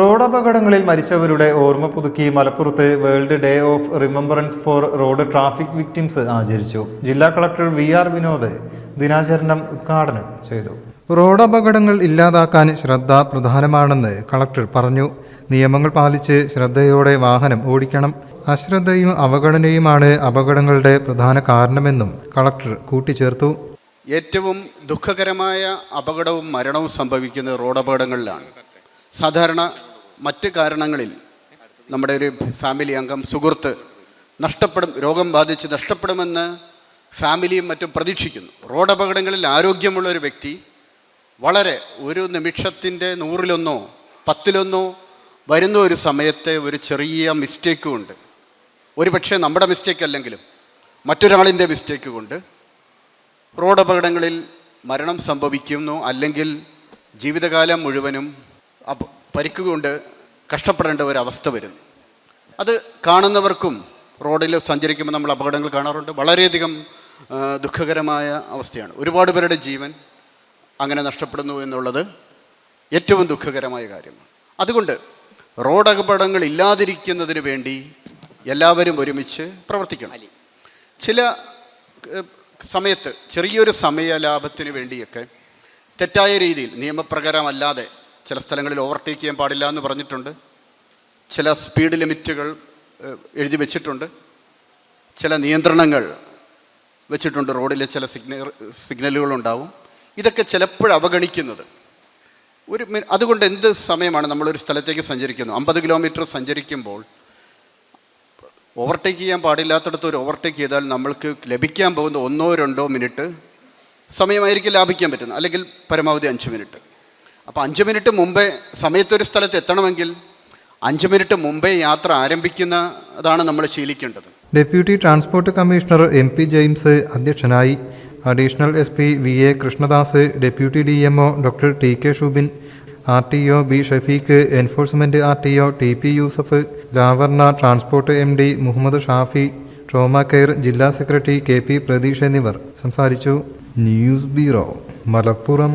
റോഡപകടങ്ങളിൽ മരിച്ചവരുടെ ഓർമ്മ പുതുക്കി മലപ്പുറത്ത് World Day of Remembrance for Road Traffic Victims ആചരിച്ചു. ജില്ലാ കളക്ടർ വി ആർ വിനോദ് ദിനാചരണം ഉദ്ഘാടനം ചെയ്തു. റോഡ് അപകടങ്ങൾ ഇല്ലാതാക്കാൻ ശ്രദ്ധ പ്രധാനമാണെന്ന് കളക്ടർ പറഞ്ഞു. നിയമങ്ങൾ പാലിച്ച് ശ്രദ്ധയോടെ വാഹനം ഓടിക്കണം. അശ്രദ്ധയും അവഗണനയുമാണ് അപകടങ്ങളുടെ പ്രധാന കാരണമെന്നും കളക്ടർ കൂട്ടിച്ചേർത്തു. ഏറ്റവും ദുഃഖകരമായ അപകടവും മരണവും സംഭവിക്കുന്നത് റോഡ് അപകടങ്ങളിലാണ് സാധാരണ മറ്റ് കാരണങ്ങളിൽ നമ്മുടെ ഒരു ഫാമിലി അംഗം സുഹൃത്ത് നഷ്ടപ്പെടും രോഗം ബാധിച്ച് നഷ്ടപ്പെടുമെന്ന് ഫാമിലിയും മറ്റും പ്രതീക്ഷിക്കുന്നു. റോഡ് അപകടങ്ങളിൽ ആരോഗ്യമുള്ള ഒരു വ്യക്തി വളരെ ഒരു നിമിഷത്തിന്റെ നൂറിലൊന്നോ പത്തിലൊന്നോ വരുന്ന ഒരു സമയത്തെ ഒരു ചെറിയ മിസ്റ്റേക്ക് കൊണ്ട് ഒരുപക്ഷെ നമ്മുടെ മിസ്റ്റേക്ക് അല്ലെങ്കിലും മറ്റൊരാളിന്റെ മിസ്റ്റേക്ക് കൊണ്ട് റോഡ് അപകടങ്ങളിൽ മരണം സംഭവിക്കുന്നു. അല്ലെങ്കിൽ ജീവിതകാലം മുഴുവനും പരിക്ക് കൊണ്ട് കഷ്ടപ്പെടേണ്ട ഒരു അവസ്ഥ വരുന്നു അത് കാണുന്നവർക്കും റോഡിൽ സഞ്ചരിക്കുമ്പോൾ നമ്മൾ അപകടങ്ങൾ കാണാറുണ്ട്. വളരെയധികം ദുഃഖകരമായ അവസ്ഥയാണ്. ഒരുപാട് പേരുടെ ജീവൻ അങ്ങനെ നഷ്ടപ്പെടുന്നു എന്നുള്ളത് ഏറ്റവും ദുഃഖകരമായ കാര്യമാണ്. അതുകൊണ്ട് റോഡ് അപകടങ്ങൾ ഇല്ലാതിരിക്കുന്നതിന് വേണ്ടി എല്ലാവരും ഒരുമിച്ച് പ്രവർത്തിക്കണം. ചില സമയത്ത് ചെറിയൊരു സമയ ലാഭത്തിന് വേണ്ടിയൊക്കെ തെറ്റായ രീതിയിൽ നിയമപ്രകാരമല്ലാതെ ചില സ്ഥലങ്ങളിൽ ഓവർടേക്ക് ചെയ്യാൻ പാടില്ല എന്ന് പറഞ്ഞിട്ടുണ്ട്. ചില സ്പീഡ് ലിമിറ്റുകൾ എഴുതി വെച്ചിട്ടുണ്ട്. ചില നിയന്ത്രണങ്ങൾ വെച്ചിട്ടുണ്ട് റോഡിലെ ചില സിഗ്നൽ സിഗ്നലുകളുണ്ടാവും ഇതൊക്കെ ചിലപ്പോൾ അവഗണിക്കുന്നത്. ഒരു അതുകൊണ്ട് എന്ത് സമയമാണ് നമ്മളൊരു സ്ഥലത്തേക്ക് സഞ്ചരിക്കുന്നത്? അമ്പത് കിലോമീറ്റർ സഞ്ചരിക്കുമ്പോൾ ഓവർടേക്ക് ചെയ്യാൻ പാടില്ലാത്തടത്ത് ഒരു ഓവർടേക്ക് ചെയ്താൽ നമ്മൾക്ക് ലഭിക്കാൻ പോകുന്ന ഒന്നോ രണ്ടോ മിനിറ്റ് സമയമായിരിക്കും ലാഭിക്കാൻ പറ്റുന്നത്. അല്ലെങ്കിൽ പരമാവധി അഞ്ച് മിനിറ്റ് അപ്പോൾ അഞ്ച് മിനിറ്റ് മുമ്പേ സമയത്തൊരു സ്ഥലത്ത് എത്തണമെങ്കിൽ അഞ്ച് മിനിറ്റ് മുമ്പേ യാത്ര ആരംഭിക്കുന്നതാണ് നമ്മൾ ശീലിക്കേണ്ടത്. Deputy transport commissioner M P James അധ്യക്ഷനായി. Additional S P V A Krishnadas deputy D M O doctor T K Shubin R T O B Shafeeq enforcement R T O T P Yusuf governor transport M D Muhammad Shafi trauma care ജില്ലാ secretary K P Pratheesh എന്നിവർ സംസാരിച്ചു. News bureau Malappuram.